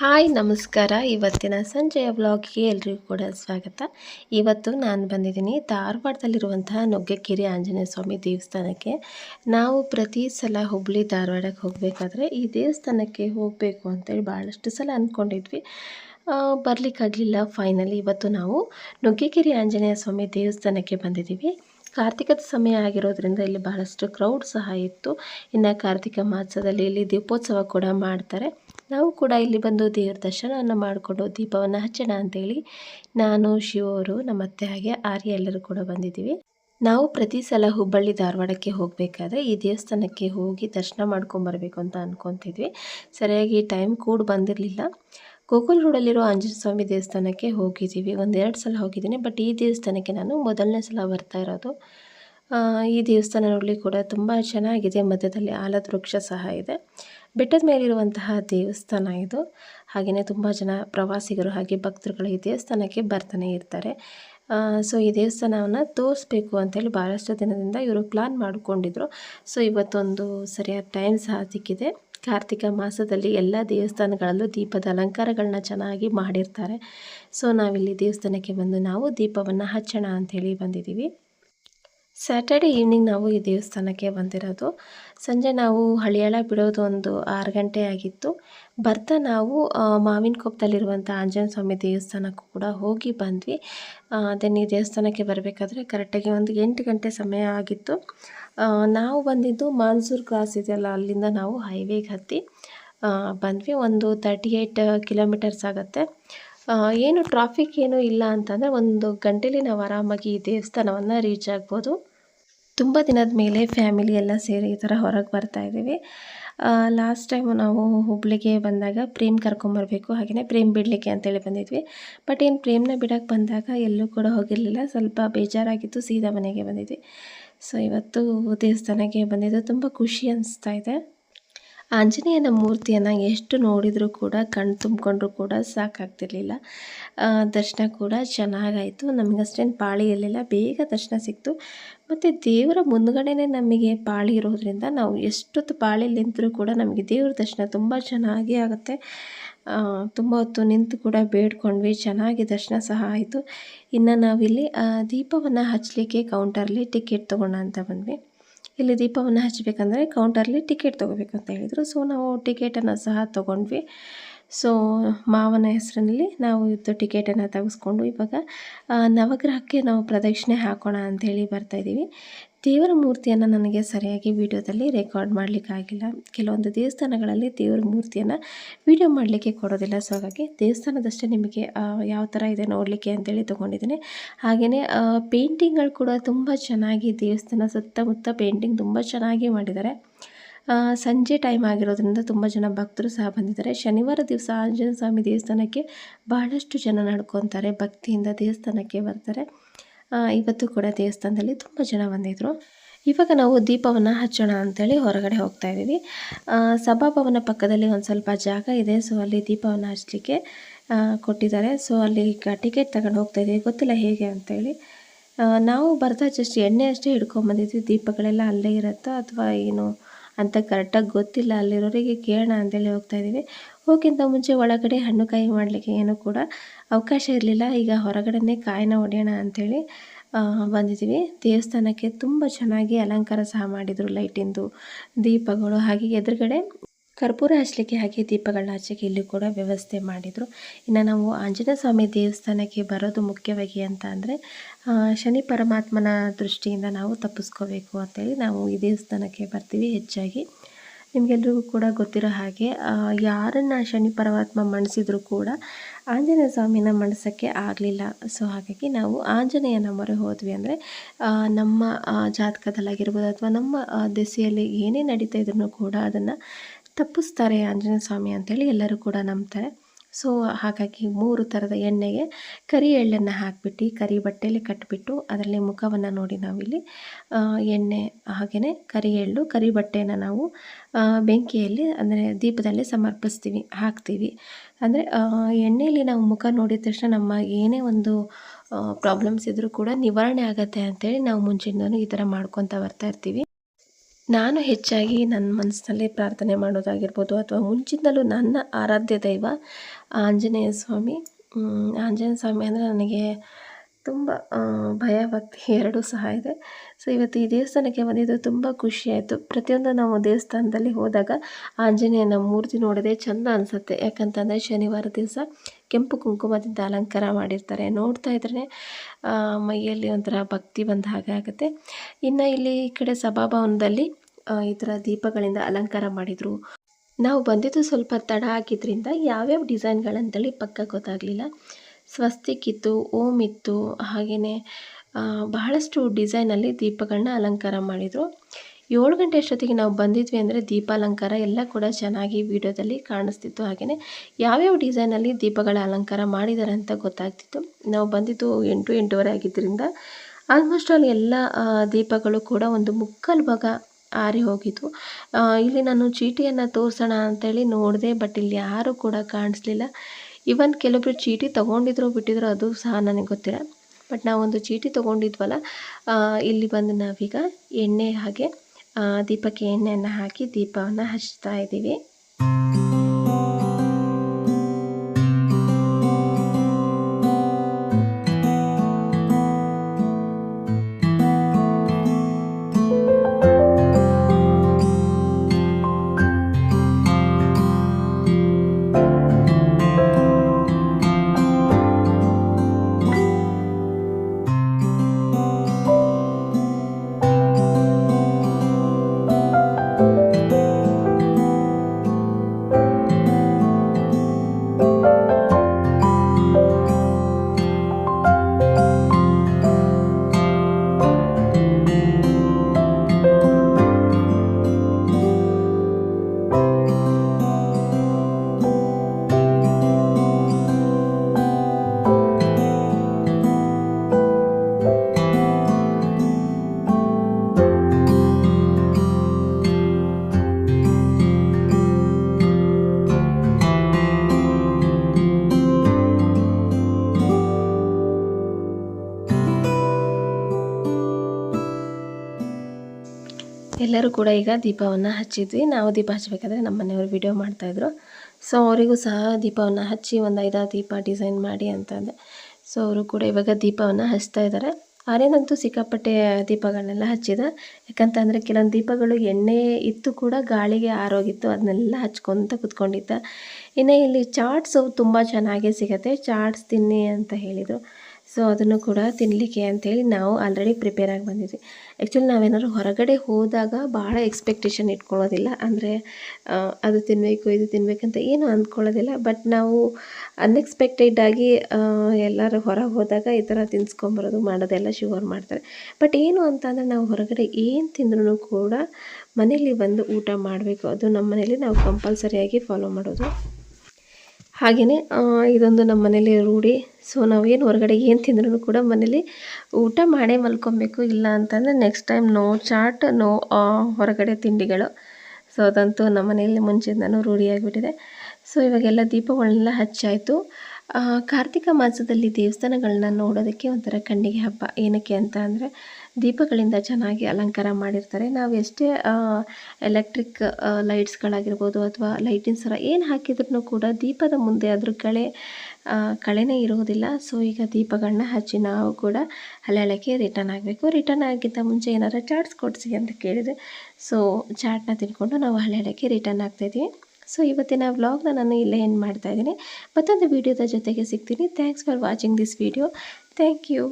Hi, ನಮಸ್ಕಾರ. ಇವತ್ತಿನ ಸಂಜೆಯ ವ್ಲಾಗ್ಗೆ ಎಲ್ರಿಗೂ ಕೂಡ ಸ್ವಾಗತ. ಇವತ್ತು ನಾನು ಬಂದಿದ್ದೀನಿ ಧಾರವಾಡದಲ್ಲಿರುವಂತಹ ನುಗ್ಗೆಕೆರೆ ಆಂಜನೇಯ ಸ್ವಾಮಿ ದೇವಸ್ಥಾನಕ್ಕೆ. ನಾವು ಪ್ರತಿ ಸಲ ಹುಬ್ಬಳ್ಳಿ ಧಾರವಾಡಕ್ಕೆ ಹೋಗಬೇಕಾದ್ರೆ ಈ ದೇವಸ್ಥಾನಕ್ಕೆ ಹೋಗಬೇಕು ಅಂತೇಳಿ ಭಾಳಷ್ಟು ಸಲ ಅಂದ್ಕೊಂಡಿದ್ವಿ ಬರಲಿಕ್ಕಾಗಲಿಲ್ಲ. ಫೈನಲಿ ಇವತ್ತು ನಾವು ನುಗ್ಗೆಕೆರೆ ಆಂಜನೇಯ ಸ್ವಾಮಿ ದೇವಸ್ಥಾನಕ್ಕೆ ಬಂದಿದ್ದೀವಿ. ಕಾರ್ತಿಕದ ಸಮಯ ಆಗಿರೋದ್ರಿಂದ ಇಲ್ಲಿ ಬಹಳಷ್ಟು ಕ್ರೌಡ್ ಸಹ ಇತ್ತು. ಇನ್ನು ಕಾರ್ತಿಕ ಮಾಸದಲ್ಲಿ ಇಲ್ಲಿ ದೀಪೋತ್ಸವ ಕೂಡ ಮಾಡ್ತಾರೆ. ನಾವು ಕೂಡ ಇಲ್ಲಿ ಬಂದು ದೇವ್ರ ದರ್ಶನವನ್ನು ಮಾಡಿಕೊಂಡು ದೀಪವನ್ನು ಹಚ್ಚೋಣ ಅಂತೇಳಿ ನಾನು ಶಿವರು ನಮ್ಮ ಅತ್ತೆ ಹಾಗೆ ಆರ್ಯ ಎಲ್ಲರೂ ಕೂಡ ಬಂದಿದ್ದೀವಿ. ನಾವು ಪ್ರತಿ ಸಲ ಹುಬ್ಬಳ್ಳಿ ಧಾರವಾಡಕ್ಕೆ ಹೋಗಬೇಕಾದ್ರೆ ಈ ದೇವಸ್ಥಾನಕ್ಕೆ ಹೋಗಿ ದರ್ಶನ ಮಾಡ್ಕೊಂಬರ್ಬೇಕು ಅಂತ ಅಂದ್ಕೊತಿದ್ವಿ ಸರಿಯಾಗಿ ಟೈಮ್ ಕೂಡ ಬಂದಿರಲಿಲ್ಲ. ಗೋಕುಲ್ ರೋಡಲ್ಲಿರೋ ಆಂಜನೇಯ ಸ್ವಾಮಿ ದೇವಸ್ಥಾನಕ್ಕೆ ಹೋಗಿದ್ದೀವಿ. ಒಂದೆರಡು ಸಲ ಹೋಗಿದ್ದೀನಿ. ಬಟ್ ಈ ದೇವಸ್ಥಾನಕ್ಕೆ ನಾನು ಮೊದಲನೇ ಸಲ ಬರ್ತಾ ಇರೋದು. ಈ ದೇವಸ್ಥಾನ ನೋಡಲಿ ಕೂಡ ತುಂಬ ಚೆನ್ನಾಗಿದೆ. ಮಧ್ಯದಲ್ಲಿ ಆಲದ ವೃಕ್ಷ ಸಹ ಇದೆ. ಬೆಟ್ಟದ ಮೇಲಿರುವಂತಹ ದೇವಸ್ಥಾನ ಇದು. ಹಾಗೆಯೇ ತುಂಬ ಜನ ಪ್ರವಾಸಿಗರು ಹಾಗೆ ಭಕ್ತರುಗಳು ಈ ದೇವಸ್ಥಾನಕ್ಕೆ ಬರ್ತಾನೆ ಇರ್ತಾರೆ. ಸೊ ಈ ದೇವಸ್ಥಾನವನ್ನು ತೋರಿಸ್ಬೇಕು ಅಂತೇಳಿ ಭಾಳಷ್ಟು ದಿನದಿಂದ ಇವರು ಪ್ಲಾನ್ ಮಾಡಿಕೊಂಡಿದ್ರು. ಸೊ ಇವತ್ತೊಂದು ಸರಿಯಾದ ಟೈಮ್ ಸಹ ಸಿಕ್ಕಿದೆ. ಕಾರ್ತಿಕ ಮಾಸದಲ್ಲಿ ಎಲ್ಲ ದೇವಸ್ಥಾನಗಳಲ್ಲೂ ದೀಪದ ಅಲಂಕಾರಗಳನ್ನ ಚೆನ್ನಾಗಿ ಮಾಡಿರ್ತಾರೆ. ಸೊ ನಾವಿಲ್ಲಿ ದೇವಸ್ಥಾನಕ್ಕೆ ಬಂದು ನಾವು ದೀಪವನ್ನು ಹಚ್ಚೋಣ ಹೇಳಿ ಬಂದಿದ್ದೀವಿ. ಸ್ಯಾಟರ್ಡೆ ಈವ್ನಿಂಗ್ ನಾವು ಈ ದೇವಸ್ಥಾನಕ್ಕೆ ಬಂದಿರೋದು. ಸಂಜೆ ನಾವು ಹಳಿಯಾಳ ಬಿಡೋದು ಒಂದು ಆರು ಗಂಟೆ ಆಗಿತ್ತು. ಬರ್ತಾ ನಾವು ಮಾವಿನ ಕೊಪ್ಪದಲ್ಲಿರುವಂಥ ಆಂಜನೇಯ ಸ್ವಾಮಿ ದೇವಸ್ಥಾನಕ್ಕೂ ಕೂಡ ಹೋಗಿ ಬಂದ್ವಿ. ದೆನ್ ಈ ದೇವಸ್ಥಾನಕ್ಕೆ ಬರಬೇಕಾದ್ರೆ ಕರೆಕ್ಟಾಗಿ ಒಂದು ಎಂಟು ಗಂಟೆ ಸಮಯ ಆಗಿತ್ತು. ನಾವು ಬಂದಿದ್ದು ಮಾನ್ಸೂರ್ ಕ್ರಾಸ್ ಇದೆಯಲ್ಲ, ಅಲ್ಲಿಂದ ನಾವು ಹೈವೇಗೆ ಹತ್ತಿ ಬಂದ್ವಿ. ಒಂದು ತರ್ಟಿ ಏಯ್ಟ್ ಕಿಲೋಮೀಟರ್ಸ್ ಆಗುತ್ತೆ ಏನು ಟ್ರಾಫಿಕ್ ಏನೂ ಇಲ್ಲ ಅಂತಂದರೆ ಒಂದು ಗಂಟೆಲಿ ನಾವು ಆರಾಮಾಗಿ ಈ ದೇವಸ್ಥಾನವನ್ನು ರೀಚ್ ಆಗ್ಬೋದು. ತುಂಬ ದಿನದ ಮೇಲೆ ಫ್ಯಾಮಿಲಿ ಎಲ್ಲ ಸೇರಿ ಈ ಥರ ಹೊರಗೆ ಬರ್ತಾ ಇದ್ದೀವಿ. ಲಾಸ್ಟ್ ಟೈಮ್ ನಾವು ಹುಬ್ಳಿಗೆ ಬಂದಾಗ ಪ್ರೇಮ್ ಕರ್ಕೊಂಬರ್ಬೇಕು ಹಾಗೆಯೇ ಪ್ರೇಮ್ ಬಿಡಲಿಕ್ಕೆ ಅಂತೇಳಿ ಬಂದಿದ್ವಿ. ಬಟ್ ಏನು ಪ್ರೇಮ್ನ ಬಿಡೋಕ್ಕೆ ಬಂದಾಗ ಎಲ್ಲೂ ಕೂಡ ಹೋಗಿರಲಿಲ್ಲ. ಸ್ವಲ್ಪ ಬೇಜಾರಾಗಿತ್ತು, ಸೀದಾ ಮನೆಗೆ ಬಂದಿದ್ವಿ. ಸೊ ಇವತ್ತು ದೇವಸ್ಥಾನಕ್ಕೆ ಬಂದಿದ್ದು ತುಂಬ ಖುಷಿ ಅನಿಸ್ತಾ ಇದೆ. ಆಂಜನೇಯನ ಮೂರ್ತಿಯನ್ನು ಎಷ್ಟು ನೋಡಿದರೂ ಕೂಡ, ಕಣ್ಣು ತುಂಬಿಕೊಂಡ್ರೂ ಕೂಡ ಸಾಕಾಗ್ತಿರ್ಲಿಲ್ಲ. ದರ್ಶನ ಕೂಡ ಚೆನ್ನಾಗಾಯಿತು. ನಮಗಷ್ಟೇನು ಪಾಳಿ ಇರಲಿಲ್ಲ. ಬೇಗ ದರ್ಶನ ಸಿಕ್ತು. ಮತ್ತು ದೇವರ ಮುಂದ್ಗಡೆನೇ ನಮಗೆ ಪಾಳಿ ಇರೋದ್ರಿಂದ ನಾವು ಎಷ್ಟೊತ್ತು ಪಾಳಿ ನಿಂತರೂ ಕೂಡ ನಮಗೆ ದೇವ್ರ ದರ್ಶನ ತುಂಬ ಚೆನ್ನಾಗಿ ಆಗುತ್ತೆ. ತುಂಬ ಹೊತ್ತು ನಿಂತು ಕೂಡ ಬೇಡ್ಕೊಂಡ್ವಿ. ಚೆನ್ನಾಗಿ ದರ್ಶನ ಸಹ ಆಯಿತು. ಇನ್ನು ನಾವಿಲ್ಲಿ ದೀಪವನ್ನು ಹಚ್ಚಲಿಕ್ಕೆ ಕೌಂಟರ್ಲಿ ಟಿಕೆಟ್ ತೊಗೊಂಡಂತ ಬಂದ್ವಿ. ಇಲ್ಲಿ ದೀಪವನ್ನು ಹಚ್ಚಬೇಕಂದ್ರೆ ಕೌಂಟರ್ಲಿ ಟಿಕೆಟ್ ತೊಗೋಬೇಕು ಅಂತ ಹೇಳಿದರು. ಸೊ ನಾವು ಟಿಕೆಟನ್ನು ಸಹ ತೊಗೊಂಡ್ವಿ. ಸೊ ಮಾವನ ಹೆಸರಿನಲ್ಲಿ ನಾವು ಇವತ್ತು ಟಿಕೆಟನ್ನು ತೆಗೆಸ್ಕೊಂಡು ಇವಾಗ ನವಗ್ರಹಕ್ಕೆ ನಾವು ಪ್ರದಕ್ಷಿಣೆ ಹಾಕೋಣ ಅಂಥೇಳಿ ಬರ್ತಾಯಿದ್ದೀವಿ ದೇವರ ಮೂರ್ತಿಯನ್ನು ನನಗೆ ಸರಿಯಾಗಿ ವಿಡಿಯೋದಲ್ಲಿ ರೆಕಾರ್ಡ್ ಮಾಡಲಿಕ್ಕಾಗಿಲ್ಲ. ಕೆಲವೊಂದು ದೇವಸ್ಥಾನಗಳಲ್ಲಿ ದೇವರ ಮೂರ್ತಿಯನ್ನು ವಿಡಿಯೋ ಮಾಡಲಿಕ್ಕೆ ಕೊಡೋದಿಲ್ಲ. ಸೊ ಹಾಗಾಗಿ ದೇವಸ್ಥಾನದಷ್ಟೇ ನಿಮಗೆ ಯಾವ ಥರ ಇದೆ ನೋಡಲಿಕ್ಕೆ ಅಂತೇಳಿ ತೊಗೊಂಡಿದ್ದೀನಿ. ಹಾಗೆಯೇ ಪೇಂಟಿಂಗ್ಗಳು ಕೂಡ ತುಂಬ ಚೆನ್ನಾಗಿ ದೇವಸ್ಥಾನ ಸುತ್ತಮುತ್ತ ಪೇಂಟಿಂಗ್ ತುಂಬ ಚೆನ್ನಾಗಿ ಮಾಡಿದ್ದಾರೆ. ಸಂಜೆ ಟೈಮ್ ಆಗಿರೋದ್ರಿಂದ ತುಂಬ ಜನ ಭಕ್ತರು ಸಹ ಬಂದಿದ್ದಾರೆ. ಶನಿವಾರ ದಿವಸ ಆಂಜನೇಯ ಸ್ವಾಮಿ ದೇವಸ್ಥಾನಕ್ಕೆ ಬಹಳಷ್ಟು ಜನ ನಡ್ಕೊತಾರೆ. ಭಕ್ತಿಯಿಂದ ದೇವಸ್ಥಾನಕ್ಕೆ ಬರ್ತಾರೆ. ಇವತ್ತು ಕೂಡ ದೇವಸ್ಥಾನದಲ್ಲಿ ತುಂಬ ಜನ ಬಂದಿದ್ದರು ಇವಾಗ ನಾವು ದೀಪವನ್ನು ಹಚ್ಚೋಣ ಅಂತೇಳಿ ಹೊರಗಡೆ ಹೋಗ್ತಾ ಇದ್ದೀವಿ. ಸಭಾಭವನ ಪಕ್ಕದಲ್ಲಿ ಒಂದು ಸ್ವಲ್ಪ ಜಾಗ ಇದೆ ಸೊ ಅಲ್ಲಿ ದೀಪವನ್ನು ಹಚ್ಚಲಿಕ್ಕೆ ಕೊಟ್ಟಿದ್ದಾರೆ. ಸೊ ಅಲ್ಲಿ ಟಿಕೆಟ್ ತಗೊಂಡು ಹೋಗ್ತಾ ಇದ್ದೀವಿ. ಗೊತ್ತಿಲ್ಲ ಹೇಗೆ ಅಂತೇಳಿ. ನಾವು ಬರ್ತಾ ಜಸ್ಟ್ ಎಣ್ಣೆ ಅಷ್ಟೇ ಹಿಡ್ಕೊಂಬಂದಿದ್ವಿ ದೀಪಗಳೆಲ್ಲ ಅಲ್ಲೇ ಇರುತ್ತೋ ಅಥವಾ ಏನು ಅಂತ ಕರೆಕ್ಟಾಗಿ ಗೊತ್ತಿಲ್ಲ. ಅಲ್ಲಿರೋರಿಗೆ ಕೇಳೋಣ ಅಂತೇಳಿ ಹೋಗ್ತಾ ಇದ್ದೀವಿ. ಹೋಗಿಂತ ಮುಂಚೆ ಒಳಗಡೆ ಹಣ್ಣು ಕಾಯಿ ಮಾಡಲಿಕ್ಕೆ ಏನೂ ಕೂಡ ಅವಕಾಶ ಇರಲಿಲ್ಲ. ಈಗ ಹೊರಗಡೆನೇ ಕಾಯಿನ ಹೊಡೆಯೋಣ ಅಂಥೇಳಿ ಬಂದಿದ್ದೀವಿ. ದೇವಸ್ಥಾನಕ್ಕೆ ತುಂಬ ಚೆನ್ನಾಗಿ ಅಲಂಕಾರ ಸಹ ಮಾಡಿದರು ಲೈಟಿಂದು ದೀಪಗಳು. ಹಾಗೆ ಎದುರುಗಡೆ ಕರ್ಪೂರ ಹಚ್ಚಲಿಕ್ಕೆ ಹಾಗೆ ದೀಪಗಳನ್ನ ಹಚ್ಚಲಿಕ್ಕೆ ಇಲ್ಲಿ ಕೂಡ ವ್ಯವಸ್ಥೆ ಮಾಡಿದರು. ಇನ್ನು ನಾವು ಆಂಜನೇಯ ಸ್ವಾಮಿ ದೇವಸ್ಥಾನಕ್ಕೆ ಬರೋದು ಮುಖ್ಯವಾಗಿ ಅಂತ ಅಂದರೆ ಶನಿ ಪರಮಾತ್ಮನ ದೃಷ್ಟಿಯಿಂದ ನಾವು ತಪ್ಪಿಸ್ಕೋಬೇಕು ಅಂತೇಳಿ ನಾವು ಈ ದೇವಸ್ಥಾನಕ್ಕೆ ಬರ್ತೀವಿ ಹೆಚ್ಚಾಗಿ. ನಿಮಗೆಲ್ರಿಗೂ ಕೂಡ ಗೊತ್ತಿರೋ ಹಾಗೆ ಯಾರನ್ನು ಶನಿ ಪರಮಾತ್ಮ ಮಣಿಸಿದ್ರು ಕೂಡ ಆಂಜನೇಯ ಸ್ವಾಮಿನ ಮಣಿಸೋಕ್ಕೆ ಆಗಲಿಲ್ಲ. ಸೊ ಹಾಗಾಗಿ ನಾವು ಆಂಜನೇಯನ ಮೊರೆ ಹೋದ್ವಿ ಅಂದರೆ ನಮ್ಮ ಜಾತಕದಲ್ಲಾಗಿರ್ಬೋದು ಅಥವಾ ನಮ್ಮ ದೆಸೆಯಲ್ಲಿ ಏನೇ ನಡೀತಾ ಇದ್ರೂ ಕೂಡ ಅದನ್ನು ತಪ್ಪಿಸ್ತಾರೆ ಆಂಜನೇಯ ಸ್ವಾಮಿ ಅಂತೇಳಿ ಎಲ್ಲರೂ ಕೂಡ ನಂಬ್ತಾರೆ. ಸೊ, ಹಾಗಾಗಿ ಮೂರು ಥರದ ಎಣ್ಣೆಗೆ ಕರಿ ಎಳ್ಳನ್ನು ಹಾಕಿಬಿಟ್ಟು ಕರಿ ಬಟ್ಟೆಯಲ್ಲಿ ಕಟ್ಟಿಬಿಟ್ಟು ಅದರಲ್ಲಿ ಮುಖವನ್ನು ನೋಡಿ ನಾವಿಲ್ಲಿ ಎಣ್ಣೆ ಹಾಗೆಯೇ ಕರಿ ಎಳ್ಳು, ಕರಿ ಬಟ್ಟೆಯನ್ನು ನಾವು ಬೆಂಕಿಯಲ್ಲಿ ಅಂದರೆ ದೀಪದಲ್ಲಿ ಸಮರ್ಪಿಸ್ತೀವಿ, ಹಾಕ್ತೀವಿ. ಅಂದರೆ ಎಣ್ಣೆಯಲ್ಲಿ ನಾವು ಮುಖ ನೋಡಿದ ತಕ್ಷಣ ನಮ್ಮ ಏನೇ ಒಂದು ಪ್ರಾಬ್ಲಮ್ಸ್ ಇದ್ದರೂ ಕೂಡ ನಿವಾರಣೆ ಆಗುತ್ತೆ ಅಂತೇಳಿ ನಾವು ಮುಂಚಿಂದನೂ ಈ ಥರ ಮಾಡ್ಕೊತ ಬರ್ತಾ ಇರ್ತೀವಿ. ನಾನು ಹೆಚ್ಚಾಗಿ ನನ್ನ ಮನಸ್ಸಿನಲ್ಲಿ ಪ್ರಾರ್ಥನೆ ಮಾಡೋದಾಗಿರ್ಬೋದು ಅಥವಾ ಮುಂಚಿನಲ್ಲೂ ನನ್ನ ಆರಾಧ್ಯ ದೈವ ಆಂಜನೇಯ ಸ್ವಾಮಿ ಆಂಜನೇಯ ಸ್ವಾಮಿ ಅಂದರೆ ನನಗೆ ತುಂಬ ಭಯ ಭಕ್ತಿ ಎರಡೂ ಸಹ ಇದೆ. ಸೊ ಇವತ್ತು ಈ ದೇವಸ್ಥಾನಕ್ಕೆ ಬಂದಿದ್ದು ತುಂಬ ಖುಷಿಯಾಯಿತು ಪ್ರತಿಯೊಂದು ನಾವು ದೇವಸ್ಥಾನದಲ್ಲಿ ಹೋದಾಗ ಆಂಜನೇಯನ ಮೂರ್ತಿ ನೋಡೋದೇ ಚೆಂದ ಅನಿಸುತ್ತೆ. ಯಾಕಂತಂದರೆ ಶನಿವಾರ ದಿವಸ ಕೆಂಪು ಕುಂಕುಮದಿಂದ ಅಲಂಕಾರ ಮಾಡಿರ್ತಾರೆ. ನೋಡ್ತಾ ಇದ್ರೆ ಮೈಯಲ್ಲಿ ಒಂಥರ ಭಕ್ತಿ ಬಂದ ಹಾಗೆ ಆಗುತ್ತೆ. ಇನ್ನು ಇಲ್ಲಿ ಈ ಕಡೆ ಸಭಾಭವನದಲ್ಲಿ ಈ ಥರ ದೀಪಗಳಿಂದ ಅಲಂಕಾರ ಮಾಡಿದರು. ನಾವು ಬಂದಿದ್ದು ಸ್ವಲ್ಪ ತಡ ಆಗಿದ್ದರಿಂದ ಯಾವ್ಯಾವ ಡಿಸೈನ್ಗಳಂತೇಳಿ ಪಕ್ಕ ಗೊತ್ತಾಗಲಿಲ್ಲ. ಸ್ವಸ್ತಿಕ್ ಇತ್ತು ಓಮ್ ಇತ್ತು ಹಾಗೆಯೇ ಬಹಳಷ್ಟು ಡಿಸೈನಲ್ಲಿ ದೀಪಗಳನ್ನ ಅಲಂಕಾರ ಮಾಡಿದರು. ಏಳು ಗಂಟೆ ಅಷ್ಟೊತ್ತಿಗೆ ನಾವು ಬಂದಿದ್ವಿ ಅಂದರೆ ದೀಪಾಲಂಕಾರ ಎಲ್ಲ ಕೂಡ ಚೆನ್ನಾಗಿ ವಿಡಿಯೋದಲ್ಲಿ ಕಾಣಿಸ್ತಿತ್ತು. ಹಾಗೆಯೇ ಯಾವ್ಯಾವ ಡಿಸೈನಲ್ಲಿ ದೀಪಗಳ ಅಲಂಕಾರ ಮಾಡಿದ್ದಾರೆ ಅಂತ ಗೊತ್ತಾಗ್ತಿತ್ತು. ನಾವು ಬಂದಿದ್ದು ಎಂಟು ಎಂಟೂವರೆ ಆಗಿದ್ದರಿಂದ ಆಲ್ಮೋಸ್ಟ್ ಅಲ್ಲಿ ಎಲ್ಲ ದೀಪಗಳು ಕೂಡ ಒಂದು ಮುಕ್ಕಲ್ ಭಾಗ ಆರಿ ಹೋಗಿತ್ತು. ಇಲ್ಲಿ ನಾನು ಚೀಟಿಯನ್ನು ತೋರಿಸೋಣ ಅಂತೇಳಿ ನೋಡಿದೆ, ಬಟ್ ಇಲ್ಲಿ ಯಾರೂ ಕೂಡ ಕಾಣಿಸ್ಲಿಲ್ಲ. ಇವನ್ ಕೆಲವೊಬ್ರು ಚೀಟಿ ತೊಗೊಂಡಿದ್ರು ಬಿಟ್ಟಿದ್ರು ಅದು ಸಹ ನನಗೆ ಗೊತ್ತಿಲ್ಲ. ಬಟ್ ನಾವೊಂದು ಚೀಟಿ ತೊಗೊಂಡಿದ್ವಲ್ಲ ಇಲ್ಲಿ ಬಂದು ನಾವೀಗ ಎಣ್ಣೆ ಹಾಗೆ ದೀಪಕ್ಕೆ ಎಣ್ಣೆಯನ್ನು ಹಾಕಿ ದೀಪವನ್ನು ಹಚ್ತಾ ಇದ್ದೀವಿ. ಎಲ್ಲರೂ ಕೂಡ ಈಗ ದೀಪವನ್ನು ಹಚ್ಚಿದ್ವಿ. ನಾವು ದೀಪ ಹಚ್ಚಬೇಕಾದ್ರೆ ನಮ್ಮ ಮನೆಯವರು ವಿಡಿಯೋ ಮಾಡ್ತಾಯಿದ್ರು ಸೊ ಅವರಿಗೂ ಸಹ ದೀಪವನ್ನು ಹಚ್ಚಿ ಒಂದು ಐದಾರು ದೀಪ ಡಿಸೈನ್ ಮಾಡಿ ಅಂತಂದೆ ಸೊ ಅವರು ಕೂಡ ಇವಾಗ ದೀಪವನ್ನು ಹಚ್ತಾ ಇದ್ದಾರೆ. ಆರೇನಂತೂ ಸಿಕ್ಕಾಪಟ್ಟೆ ದೀಪಗಳನ್ನೆಲ್ಲ ಹಚ್ಚಿದ. ಯಾಕಂತಂದರೆ ಕೆಲವೊಂದು ದೀಪಗಳು ಎಣ್ಣೆ ಇತ್ತು ಕೂಡ ಗಾಳಿಗೆ ಆರೋಗಿತ್ತು. ಅದನ್ನೆಲ್ಲ ಹಚ್ಕೊತ ಕುತ್ಕೊಂಡಿದ್ದ. ಇನ್ನು ಇಲ್ಲಿ ಚಾಟ್ಸು ತುಂಬ ಚೆನ್ನಾಗೇ ಸಿಗುತ್ತೆ. ಚಾಟ್ಸ್ ತಿನ್ನಿ ಅಂತ ಹೇಳಿದರು. ಸೊ ಅದನ್ನು ಕೂಡ ತಿನ್ನಲಿಕ್ಕೆ ಅಂತೇಳಿ ನಾವು ಆಲ್ರೆಡಿ ಪ್ರಿಪೇರ್ ಆಗಿ ಬಂದಿದ್ವಿ. ಆ್ಯಕ್ಚುಲಿ ನಾವೇನಾದ್ರು ಹೊರಗಡೆ ಹೋದಾಗ ಭಾಳ ಎಕ್ಸ್ಪೆಕ್ಟೇಷನ್ ಇಟ್ಕೊಳ್ಳೋದಿಲ್ಲ. ಅಂದರೆ ಅದು ತಿನ್ನಬೇಕು ಇದು ತಿನ್ನಬೇಕಂತ ಏನು ಅಂದ್ಕೊಳ್ಳೋದಿಲ್ಲ. ಬಟ್ ನಾವು ಅನ್ಎಕ್ಸ್ಪೆಕ್ಟೆಡ್ ಆಗಿ ಎಲ್ಲರೂ ಹೊರಗೆ ಹೋದಾಗ ಈ ಥರ ತಿನ್ಸ್ಕೊಂಬರೋದು ಮಾಡೋದೆಲ್ಲ ಶುಗರ್ ಮಾಡ್ತಾರೆ. ಬಟ್ ಏನು ಅಂತಂದರೆ ನಾವು ಹೊರಗಡೆ ಏನು ತಿಂದ್ರೂ ಕೂಡ ಮನೇಲಿ ಬಂದು ಊಟ ಮಾಡಬೇಕು. ಅದು ನಮ್ಮ ಮನೇಲಿ ನಾವು ಕಂಪಲ್ಸರಿಯಾಗಿ ಫಾಲೋ ಮಾಡೋದು. ಹಾಗೆಯೇ ಇದೊಂದು ನಮ್ಮ ಮನೇಲಿ ರೂಢಿ. ಸೊ, ನಾವೇನು ಹೊರಗಡೆ ಏನು ತಿಂದ್ರೂ ಕೂಡ ಮನೇಲಿ ಊಟ ಮಾಡೇ ಮಲ್ಕೊಬೇಕು. ಇಲ್ಲ ಅಂತಂದರೆ next time no chat no ಹೊರಗಡೆ ತಿಂಡಿಗಳು. ಸೊ ಅದಂತೂ ನಮ್ಮ ಮನೆಯಲ್ಲಿ ಮುಂಚೆಯಿಂದನೂ ರೂಢಿಯಾಗಿಬಿಟ್ಟಿದೆ ಸೊ ಇವಾಗೆಲ್ಲ ದೀಪಗಳನ್ನೆಲ್ಲ ಹಚ್ಚಾಯಿತು. ಕಾರ್ತಿಕ ಮಾಸದಲ್ಲಿ ದೇವಸ್ಥಾನಗಳನ್ನ ನೋಡೋದಕ್ಕೆ ಒಂಥರ ಕಣ್ಣಿಗೆ ಹಬ್ಬ. ಏನಕ್ಕೆ ಅಂತ ಅಂದರೆ ದೀಪಗಳಿಂದ ಚೆನ್ನಾಗಿ ಅಲಂಕಾರ ಮಾಡಿರ್ತಾರೆ. ನಾವು ಎಷ್ಟೇ ಎಲೆಕ್ಟ್ರಿಕ್ ಲೈಟ್ಸ್ಗಳಾಗಿರ್ಬೋದು ಅಥವಾ ಲೈಟಿಂಗ್ಸ್ ಸರ ಏನು ಹಾಕಿದ್ರೂ ಕೂಡ ದೀಪದ ಮುಂದೆ ಅದ್ರ ಕಳೆ ಕಳೆನೇ ಇರೋದಿಲ್ಲ ಸೊ ಈಗ ದೀಪಗಳನ್ನ ಹಚ್ಚಿ ನಾವು ಕೂಡ ಹಳೆಯಳಕ್ಕೆ ರಿಟರ್ನ್ ಆಗಬೇಕು. ರಿಟರ್ನ್ ಆಗಿದ್ದ ಮುಂಚೆ ಏನಾದರೂ ಚಾಟ್ಸ್ ಕೊಡಿಸಿ ಅಂತ ಕೇಳಿದೆ. ಸೊ ಚಾಟ್ನ ತಿನ್ಕೊಂಡು ನಾವು ಹಳೆಯಳಕ್ಕೆ ರಿಟರ್ನ್ ಆಗ್ತಾಯಿದ್ವಿ ಸೊ ಇವತ್ತಿನ ವ್ಲಾಗ್ನ ನಾನು ಇಲ್ಲೇ ಏನು ಮಾಡ್ತಾಯಿದ್ದೀನಿ ಮತ್ತೊಂದು ವೀಡಿಯೋದ ಜೊತೆಗೆ ಸಿಗ್ತೀನಿ. Thanks for watching this video thank you